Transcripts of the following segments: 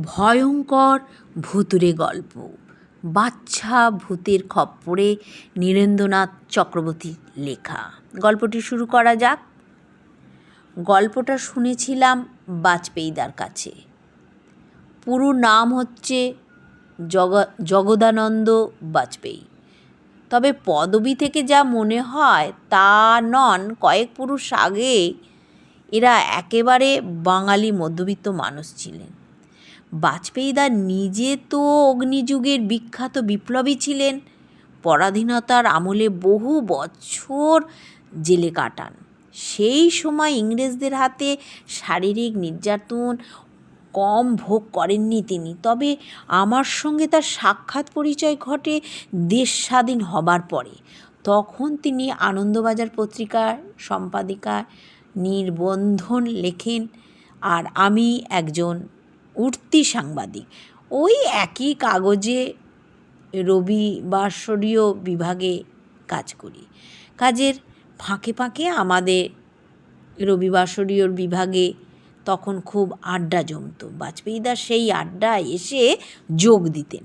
ভয়ঙ্কর ভুতুড়ে গল্প। বাচ্চা ভূতের খপ্পরে নীরেন্দ্রনাথ চক্রবর্তীর লেখা। গল্পটি শুরু করা যাক। গল্পটা শুনেছিলাম বাজপেয়ীদার কাছে। পুরো নাম হচ্ছে জগ, জগদানন্দ বাজপেয়ী। তবে পদবী থেকে যা মনে হয় তা নন। কয়েক পুরুষ আগে এরা একেবারে বাঙালি মধ্যবিত্ত মানুষ ছিলেন। বাজপেয়ীদা নিজে তো অগ্নিযুগের বিখ্যাত বিপ্লবী ছিলেন। পরাধীনতার আমলে বহু বছর জেলে কাটান। সেই সময় ইংরেজদের হাতে শারীরিক নির্যাতন কম ভোগ করেননি তিনি। তবে আমার সঙ্গে তার সাক্ষাৎ পরিচয় ঘটে দেশ স্বাধীন হবার পরে। তখন তিনি আনন্দবাজার পত্রিকার সম্পাদিকা নির্বন্ধন লেখেন। আর আমি একজন উঠতি সাংবাদিক। ওই একই কাগজে রবিবাসরীয় বিভাগে কাজ করি। কাজের ফাঁকে ফাঁকে আমাদের রবিবাসরীয় বিভাগে তখন খুব আড্ডা জমতো। বাজপেয়ীদা সেই আড্ডায় এসে যোগ দিতেন।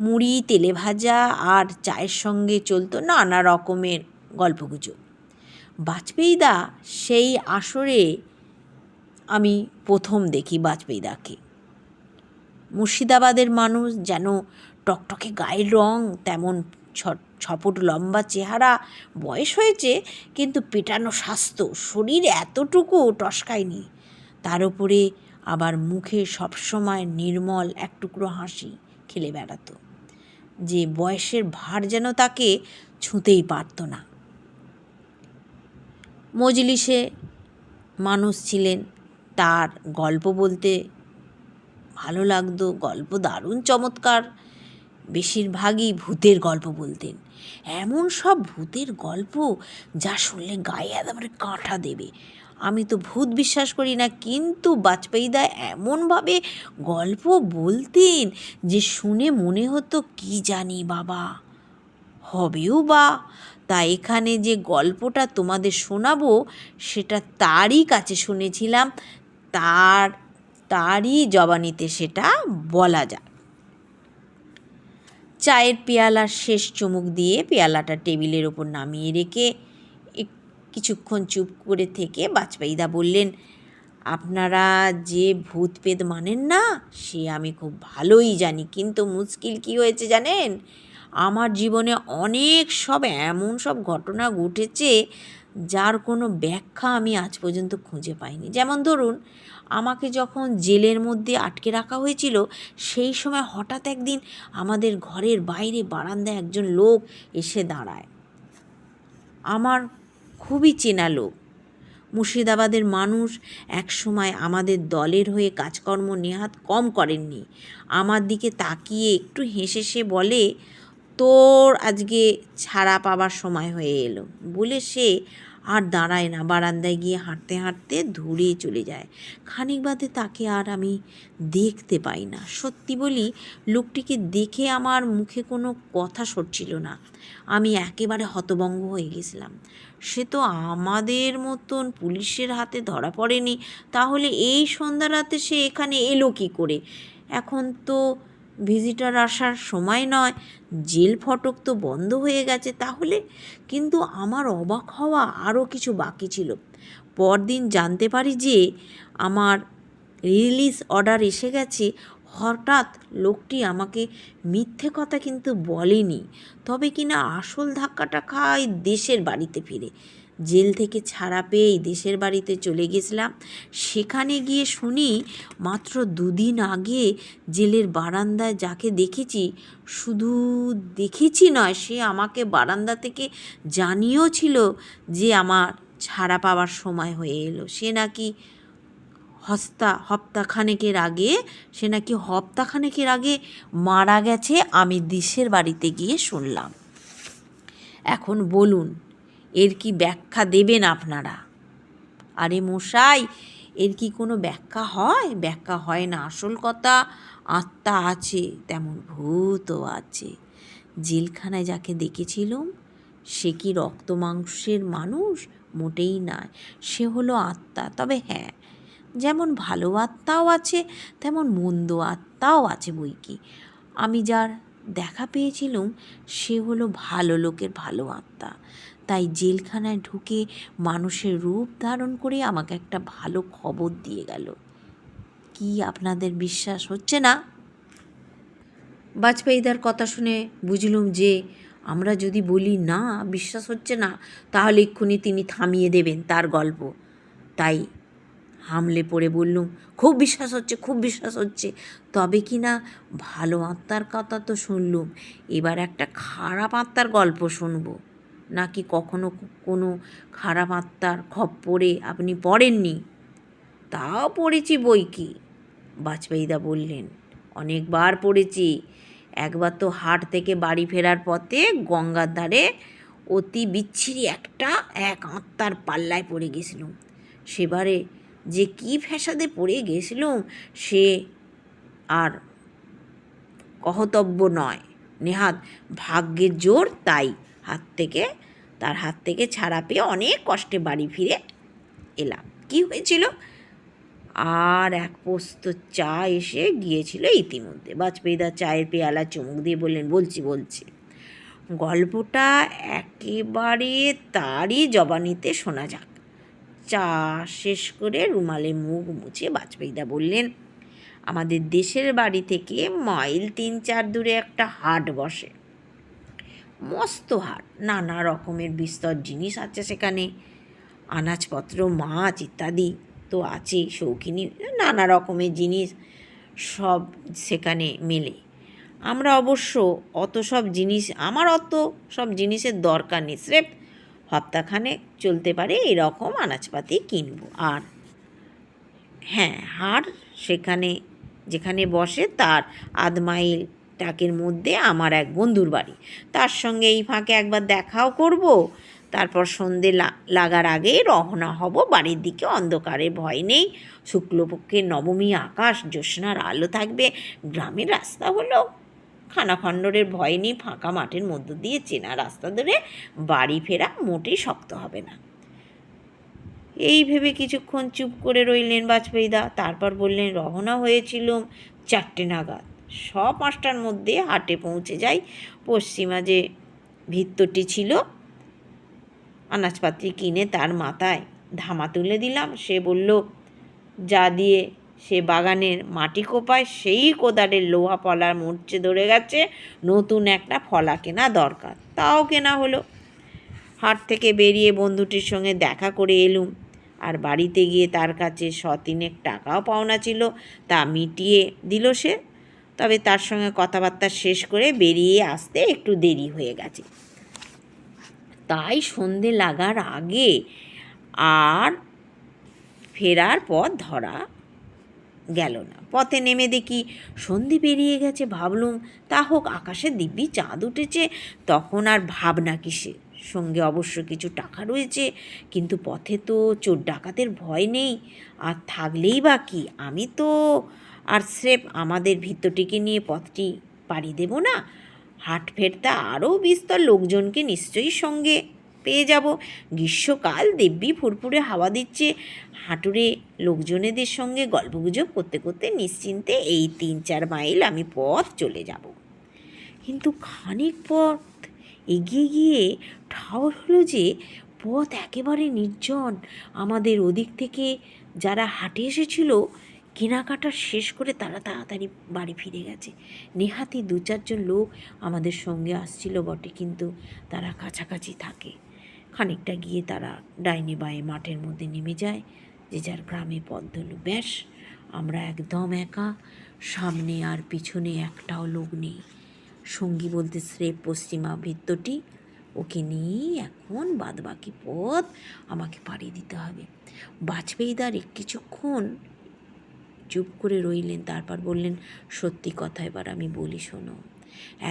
মুড়ি, তেলে ভাজা আর চায়ের সঙ্গে চলতো নানা রকমের গল্পগুজব। বাজপেয়ীদা সেই আসরে আমি প্রথম দেখি বাজপেয়ীদাকে। মুর্শিদাবাদের মানুষ যেন টকটকে গায়ের রং, তেমন ছপুট লম্বা চেহারা, বয়স হয়েছে, কিন্তু পেটানো স্বাস্থ্য, শরীর এতটুকু টসকায়নি। তার উপরে আবার মুখে সবসময় নির্মল এক টুকরো হাসি খেলে বেড়াতো। যে বয়সের ভার যেন তাকে ছুঁতেই পারত না। মজলিসে মানুষ ছিলেন তার গল্প বলতে ভালো লাগতো, গল্প দারুণ চমৎকার। বেশিরভাগই ভূতের গল্প বলতেন। এমন সব ভূতের গল্প যা শুনলে গায়ে একেবারে কাঁটা দেবে। আমি তো ভূত বিশ্বাস করি না, কিন্তু বাজপেয়ীদা এমনভাবে গল্প বলতেন যে শুনে মনে হতো, কি জানি বাবা, হবেও বা? তা এখানে যে গল্পটা তোমাদের শোনাবো, সেটা তারই কাছে শুনেছিলাম। তার, তারই জবানিতে সেটা বলা যায়। চায়ের পেয়ালার শেষ চুমুক দিয়ে পেয়ালাটা টেবিলের ওপর নামিয়ে রেখে কিছুক্ষণ চুপ করে থেকে বাজপেয়ীদা বললেন, আপনারা যে ভূত পেদ মানেন না, সে আমি খুব ভালোই জানি, কিন্তু মুশকিল কী হয়েছে জানেন? আমার জীবনে অনেক সব এমন সব ঘটনা ঘটেছে যার কোনো ব্যাখ্যা আমি আজ পর্যন্ত খুঁজে পাইনি। যেমন ধরুন, আমাকে যখন জেলের মধ্যে আটকে রাখা হয়েছিল, সেই সময় হঠাৎ একদিন আমাদের ঘরের বাইরে বারান্দায় একজন লোক এসে দাঁড়ায়। আমার খুবই চেনা লোক। মুর্শিদাবাদের মানুষ একসময় আমাদের দলের হয়ে কাজকর্ম নেহাত কম করেননি। আমার দিকে তাকিয়ে একটু হেসে সে বলে তোর আজকে ছাড়া পাবার সময় হয়ে এলো। বলে সে আর দাঁড়ায় না, বারান্দায় গিয়ে হাঁটতে হাঁটতে ধরে চলে যায়। খানিক বাদে তাকে আর আমি দেখতে পাই না। সত্যি বলি, লোকটিকে দেখে আমার মুখে কোনো কথা সরছিল না। আমি একেবারে হতভঙ্গ হয়ে গেছিলাম। সে তো আমাদের মতন পুলিশের হাতে ধরা পড়েনি। তাহলে এই সন্ধ্যা রাতে সে এখানে এলো কী করে? এখন তো ভিজিটার আসার সময় নয়, জেল ফটক তো বন্ধ হয়ে গেছে তাহলে? কিন্তু আমার অবাক হওয়া আরও কিছু বাকি ছিল। পরদিন জানতে পারি যে, আমার রিলিজ অর্ডার এসে গেছে। হঠাৎ লোকটি আমাকে মিথ্যে কথা কিন্তু বলেনি। তবে কিনা আসল ধাক্কাটা খায় দেশের বাড়িতে ফিরে। জেল থেকে ছাড়া পেয়েই দেশের বাড়িতে চলে গেছিলাম। সেখানে গিয়ে শুনি মাত্র দুদিন আগে জেলের বারান্দায় যাকে দেখেছি, শুধু দেখেছি নয়, সে আমাকে বারান্দা থেকে জানিয়েও ছিল যে আমার ছাড়া পাওয়ার সময় হয়ে এলো। সে নাকি হস্তা, হপ্তাখানেকের আগে, সে নাকি হপ্তাখানেকের আগে মারা গেছে, আমি দেশের বাড়িতে গিয়ে শুনলাম। এখন বলুন এর কি ব্যাখ্যা দেবেন আপনারা? আরে মশাই, এর কি কোনো ব্যাখ্যা হয়? ব্যাখ্যা হয় না, আসল কথা আত্মা আছে, তেমন ভূতও আছে। জেলখানায় যাকে দেখেছিলুম, সে কি রক্ত মাংসের মানুষ? মোটেই নয় সে হলো আত্মা। তবে হ্যাঁ যেমন ভালো আত্মাও আছে, তেমন মন্দ আত্মাও আছে বই কি। আমি যার দেখা পেয়েছিলুম, সে হলো ভালো লোকের ভালো আত্মা। তাই জেলখানায় ঢুকে মানুষের রূপ ধারণ করে আমাকে একটা ভালো খবর দিয়ে গেল। কি আপনাদের বিশ্বাস হচ্ছে না? বাজপেয়ীদার কথা শুনে বুঝলুম যে আমরা যদি বলি, না, বিশ্বাস হচ্ছে না, তাহলে এক্ষুনি তিনি থামিয়ে দেবেন তার গল্প। তাই হামলে পড়ে বললুম, খুব বিশ্বাস হচ্ছে, খুব বিশ্বাস হচ্ছে। তবে কি না, ভালো আত্মার কথা তো শুনলুম। এবার একটা খারাপ আত্মার গল্প শুনব। নাকি কখনো কোনো খারাপ আত্মার খপ্পরে আপনি পড়েননি? তাও পড়েছি বই কি? বাজপেয়ীদা বললেন, অনেকবার পড়েছি। একবার তো হাট থেকে বাড়ি ফেরার পথে গঙ্গার ধারে অতি বিচ্ছিরি একটা, এক আত্মার পাল্লায় পড়ে গেছিলুম। সেবারে যে কি ফ্যাসাদে পড়ে গেছিলুম সে আর কহতব্য নয়। নেহাত ভাগ্যের জোর তাই। হাত থেকে, তার হাত থেকে ছাড়া পেয়ে অনেক কষ্টে বাড়ি ফিরে এলাম। কি হয়েছিল? আর এক পোস্ত চা এসে গিয়েছিল ইতিমধ্যে। বাজপেয়ীদা চায়ের পেয়ালা চুমুক দিয়ে বললেন, বলছি বলছি। গল্পটা একেবারে তারই জবানিতে শোনা যাক। চা শেষ করে রুমালে মুখ মুছে বাজপেয়ীদা বললেন, আমাদের দেশের বাড়ি থেকে মাইল তিন চার দূরে একটা হাট বসে। মস্ত হাট নানা রকমের বিস্তর জিনিস আছে সেখানে। আনাজপত্র, মাছ ইত্যাদি তো আছেই শৌখিনী, নানা রকমের জিনিস সব সেখানে মেলে। আমরা অবশ্য অত সব জিনিস, আমার অত সব জিনিসের দরকার নেই, স্রেফ হপ্তাখানে চলতে পারে এরকম আনাজপাতি কিনবো। আর হ্যাঁ হাট সেখানে, যেখানে বসে তার আধ মাইল টাকের মধ্যে আমার এক বন্ধুর বাড়ি। তার সঙ্গে এই ফাঁকে একবার দেখাও করব। তারপর সন্ধে লাগার আগে রওনা হব বাড়ির দিকে। অন্ধকারের ভয় নেই। শুক্লপক্ষের নবমী আকাশ, জ্যোৎস্নার আলো থাকবে। গ্রামের রাস্তা হলো খানাখণ্ডরের ভয় নেই। ফাঁকা মাঠের মধ্য দিয়ে চেনা রাস্তা ধরে বাড়ি ফেরা মোটেই শক্ত হবে না। এই ভেবে কিছুক্ষণ চুপ করে রইলেন বাজপেয়ীদা। তারপর বললেন, রওনা হয়েছিলুম চারটে নাগাদ। স পাঁচটার মধ্যে হাটে পৌঁছে যাই। পশ্চিমা যে ভিত্তটি ছিল, আনাজপাতি কিনে তার মাথায় ধামা তুলে দিলাম। সে বলল, যা দিয়ে সে বাগানের মাটি কোপায়, সেই কোদালের লোহা ফলার মরচে ধরে গেছে। নতুন একটা ফলা কেনা দরকার। তাও কেনা হলো। হাট থেকে বেরিয়ে বন্ধুটির সঙ্গে দেখা করে এলুম। আর বাড়িতে গিয়ে তার কাছে শতিনেক টাকাও পাওনা ছিল, তা মিটিয়ে দিল সে। তবে তার সঙ্গে কথাবার্তা শেষ করে বেরিয়ে আসতে একটু দেরি হয়ে গেছে। তাই সন্ধে লাগার আগে আর ফেরার পথ ধরা গেল না। পথে নেমে দেখি সন্ধে পেরিয়ে গেছে। ভাবলুম, তা হোক, আকাশে দিব্যি চাঁদ উঠেছে, তখন আর ভাবনা কিসে সঙ্গে অবশ্য কিছু টাকা রয়েছে, কিন্তু পথে তো চোর ডাকাতের ভয় নেই। আর থাকলেই বা কি? আমি তো আর স্রেফ আমাদের ভিত্তটিকে নিয়ে পথটি পাড়ি দেব না হাট ফেরতা আরও বিস্তর লোকজনকে নিশ্চয়ই সঙ্গে পেয়ে যাব। গ্রীষ্মকাল দিব্যি ফুরফুরে হাওয়া দিচ্ছে, হাঁটুরে লোকজনেদের সঙ্গে গল্পগুজব করতে করতে নিশ্চিন্তে এই তিন চার মাইল আমি পথ চলে যাব। কিন্তু খানিক পথ এগিয়ে গিয়ে ঠাওর হলো যে পথ একেবারে নির্জন। আমাদের ওদিক থেকে যারা হাটে এসেছিল কেনাকাটা শেষ করে তারা তাড়াতাড়ি বাড়ি ফিরে গেছে। নেহাতি দু চারজন লোক আমাদের সঙ্গে আসছিল বটে, কিন্তু তারা কাছাকাছি থাকে। খানিকটা গিয়ে তারা ডাইনে বায়ে মাঠের মধ্যে নেমে যায়, যে যার গ্রামে ধরল ব্যাস, আমরা একদম একা, সামনে আর পিছনে একটাও লোক নেই। সঙ্গী বলতে স্রেফ পশ্চিমা ভিত্তটি ওকে নিয়েই এখন বাদবাকি পথ আমাকে পাড়ি দিতে হবে। বাজপেয়ীদার কিছুক্ষণ চুপ করে রইলেন, তারপর বললেন, সত্যি কথা এবার আমি বলি শোনো,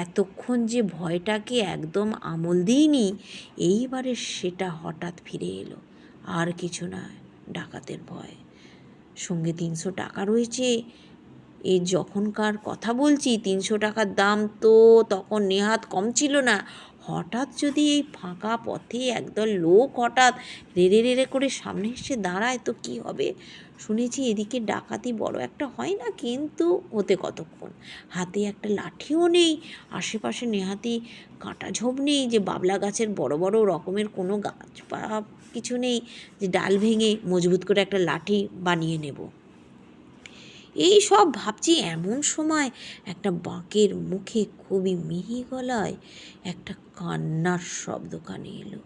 এতক্ষণ যে ভয়টাকে একদম আমল দিইনি, এইবারে সেটা হঠাৎ ফিরে এলো। আর কিছু না, ডাকাতের ভয়। সঙ্গে তিনশো টাকা রয়েছে। এ যখনকার কথা বলছি, তিনশো টাকার দাম তো তখন নেহাত কম ছিল না। হঠাৎ যদি এই ফাঁকা পথে একদল লোক হঠাৎ রেড়ে রেড়ে করে সামনে এসে দাঁড়ায়, তো কী হবে? শুনেছি এদিকে ডাকাতি বড় একটা হয় না কিন্তু হতে কতক্ষণ? হাতে একটা লাঠিও নেই, আশেপাশে নেহাতি কাঁটা ঝোপ নেই, যে বাবলা গাছের বড় বড় রকমের কোনো গাছ বা কিছু নেই, যে ডাল ভেঙে মজবুত করে একটা লাঠি বানিয়ে নেব। এই সব ভাবছি এমন সময় একটা বাঁকের মুখে খুবই মিহি গলায় একটা কান্নার শব্দ কানে এলো।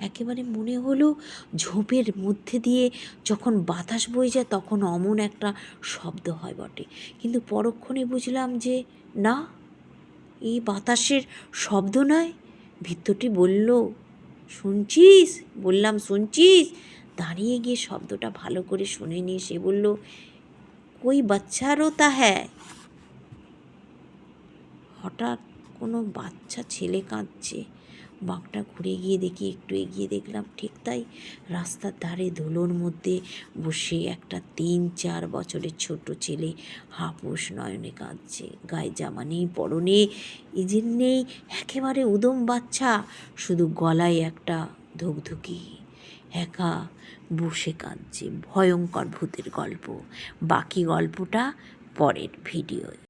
একেবারে মনে হলো ঝোপের মধ্যে দিয়ে যখন বাতাস বয়ে যায় তখন অমন একটা শব্দ হয় বটে। কিন্তু পরক্ষণে বুঝলাম যে, না, এই বাতাসের শব্দ নয়। ভিত্তটি বলল, শুনছিস? বললাম, শুনছিস? দাঁড়িয়ে গিয়ে শব্দটা ভালো করে শুনে নিয়ে সে বলল কই বাচ্চা রোতা হ্যাঁ হঠাৎ কোনো বাচ্চা ছেলে কাঁদছে বাঁকটা ঘুরে গিয়ে দেখি একটু এগিয়ে দেখলাম ঠিক তাই রাস্তার ধারে ধুলোর মধ্যে বসে একটা তিন চার বছরের ছোট ছেলে হাপুস নয়নে কাঁদছে গায়ে জামা নেই পরনে ইজিন নেই একেবারে উদম বাচ্চা শুধু গলায় একটা ধুকধুকি একা বসে কাঁদছে ভয়ঙ্কর ভূতের গল্প। বাকি গল্পটা পরের ভিডিওয়